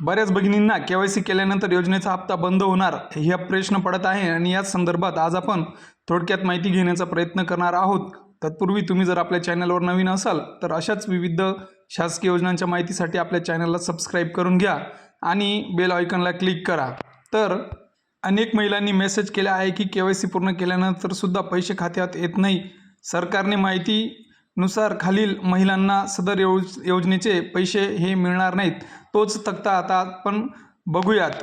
बऱ्याच भगिनींना के Y C केल्यानंतर योजनेचा हप्ता बंद होणार हा प्रश्न पडत आहे आणि याच संदर्भात आज आपण थोडक्यात माहिती घेण्याचा प्रयत्न करणार आहोत. तत्पूर्वी तुम्ही जर आपल्या चॅनलवर नवीन असाल तर अशाच विविध शासकीय योजनांच्या माहितीसाठी आपल्या चॅनलला सबस्क्राईब करून घ्या आणि बेल आयकॉनला क्लिक करा. तर अनेक महिलांनी मेसेज केला आहे की के वाय सी पूर्ण केल्यानंतर सुद्धा पैसे खात्यात येत नाही. सरकारने माहिती नुसार खालील महिलांना सदर योज योजनेचे पैसे हे मिळणार नाहीत तोच तक्ता आता आपण बघूयात.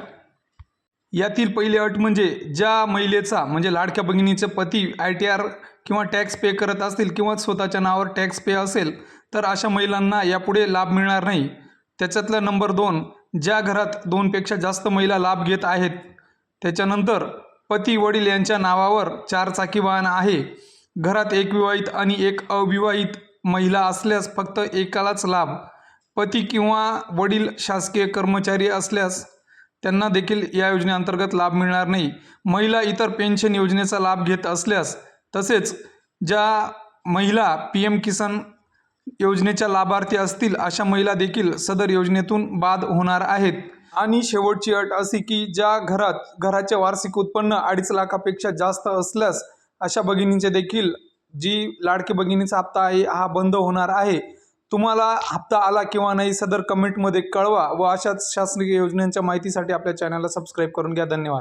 यातील पहिली अट म्हणजे ज्या महिलेचा म्हणजे लाडक्या भगिनीचे पती आय टी आर किंवा टॅक्स पे करत असतील किंवा स्वतःच्या नावावर टॅक्स पे असेल तर अशा महिलांना यापुढे लाभ मिळणार नाही. त्याच्यातला नंबर दोन ज्या घरात दोनपेक्षा जास्त महिला लाभ घेत आहेत त्याच्यानंतर पती वडील यांच्या नावावर चारचाकी वाहन आहे घरात एक विवाहित आणि एक अविवाहित महिला असल्यास फक्त एकालाच लाभ. पती किंवा वडील शासकीय कर्मचारी असल्यास त्यांना देखील या योजनेअंतर्गत लाभ मिळणार नाही. महिला इतर पेन्शन योजनेचा लाभ घेत असल्यास तसेच ज्या महिला पी एम किसान योजनेच्या लाभार्थी असतील अशा महिला देखील सदर योजनेतून बाद होणार आहेत. आणि शेवटची अट अशी की ज्या घरात घराचे वार्षिक उत्पन्न अडीच लाखापेक्षा जास्त असल्यास अशा भगिनींचे देखील जी लाडकी भगिनीचा हप्ता आहे हा बंद होणार आहे. तुम्हाला हप्ता आला किंवा नाही सदर कमेंटमध्ये कळवा व अशाच शासकीय योजनांच्या माहितीसाठी आपल्या चॅनलला सबस्क्राईब करून घ्या. धन्यवाद.